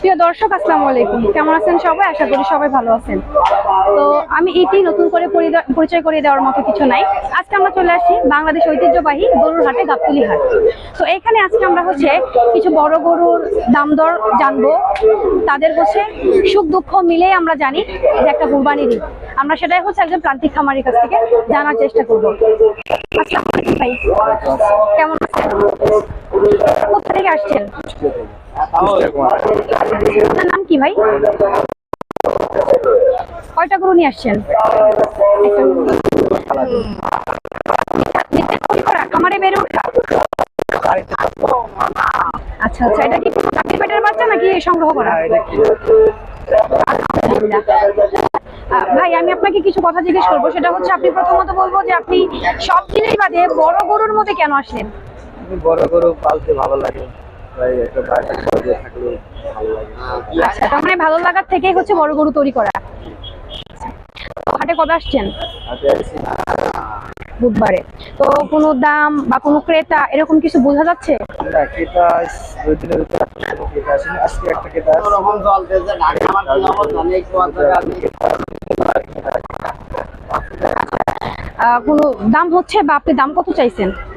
প্রিয় দর্শক আসসালামু আলাইকুম। কেমন আছেন সবাই? আশা করি সবাই ভালো আছেন। তো আমি এটি নতুন করে পরিচয় করে দেওয়ার মতো কিছু নাই। আজকে আমরা চলে আসি বাংলাদেশ ঐতিহ্যবাহী গরুর হাটে গাবতলি হাট। তো এখানে আজকে আমরা হচ্ছে কিছু বড় গরুর দাম দর জানব। তাদের হচ্ছে সুখ দুঃখ মিলেই আমরা জানি যে একটা কুরবানির ঈদ। আমরা সেটাই হচ্ছে একজন প্রান্তিক খামারির কাছ থেকে জানার চেষ্টা করব। আসসালামু আলাইকুম ভাই। কেমন আছেন? আপনার নাম কি ভাই? কয়টা গরু আসছেন? খামারে বেড়ে ওঠা? আচ্ছা আচ্ছা এটা কি চাকরি পেটের বাচ্চা নাকি সংগ্রহ করা? ভাই, আমি আপনাকে কিছু কথা জিজ্ঞেস করব। সেটা হচ্ছে, আপনি প্রথমত বলব যে আপনি সব জিনিস বাদে বড় গরুর মধ্যে কেন আসলেন? বড় গরু পালতে ভালো লাগে। আচ্ছা তার মানে ভালো লাগার থেকেই হচ্ছে বড় গরু তৈরি করা। হাটে কবে আসছেন? বুধবারে। তো কোনো দাম বা কোনো ক্রেতা এরকম কিছু বোঝা যাচ্ছে? কোনো দাম হচ্ছে বা আপনি দাম কত চাইছেন?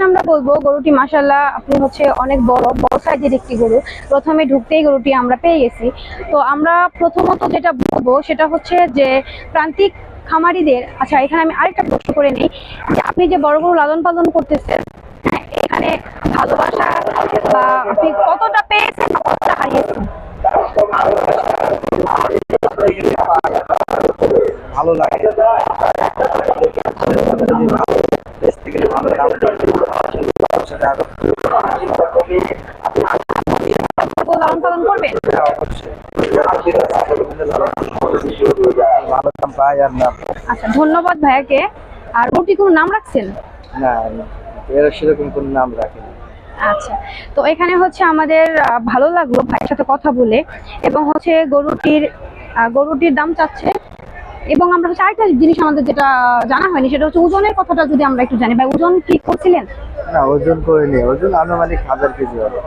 আমরা বলব গরুটি মাসাল্লাহ আপনি হচ্ছে অনেক বড় বড় সাইজের একটি গরু। প্রথমে ঢুকতেই গরুটি আমরা পেয়ে গেছি। তো আমরা প্রথমত যেটা বলব সেটা হচ্ছে যে প্রান্তিক খামারিদের আচ্ছা এখানে আমি আরেকটা প্রশ্ন করে নিই যে আপনি যে বড় গরু লালন পালন করতেছেন হ্যাঁ, এখানে ভালোবাসা বা আপনি কতটা পেয়েছেন কতটা হারিয়েছেন? ভালো লাগে। ভালো লালন পালন করবেন। আচ্ছা ধন্যবাদ ভাইয়াকে। আর গরুটি কোনো নাম রাখছেন? না এর সেরকম কোনো নাম রাখেনি। আচ্ছা তো এখানে হচ্ছে আমাদের ভালো লাগল ভাইয়ের সাথে কথা বলে এবং হচ্ছে গরুটির গরুটির দাম চাচ্ছে এবং আমরা হচ্ছে আরেকটা জিনিস আমাদের যেটা জানা হয়নি সেটা হচ্ছে ওজনের কথাটা যদি আমরা একটু জানি। ভাই ওজন কি করছিলেন? না ওজন করিনি ওজন আনুমানিক হাজার কেজি হবে।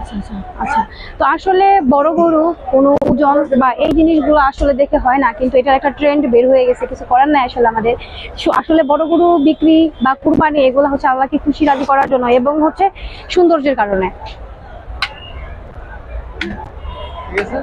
আচ্ছা আচ্ছা আচ্ছা। তো আসলে বড় গরু কোনো ওজন বা এই জিনিসগুলো আসলে দেখে হয় না কিন্তু এটার একটা ট্রেন্ড বের হয়ে গেছে কিছু করার নাই আসলে আমাদের। আসলে বড় গরু বিক্রি বা কুরবানি এগুলো হচ্ছে আল্লাহকে খুশি রাজি করার জন্য এবং হচ্ছে সৌন্দর্যের কারণে। ঠিক আছে?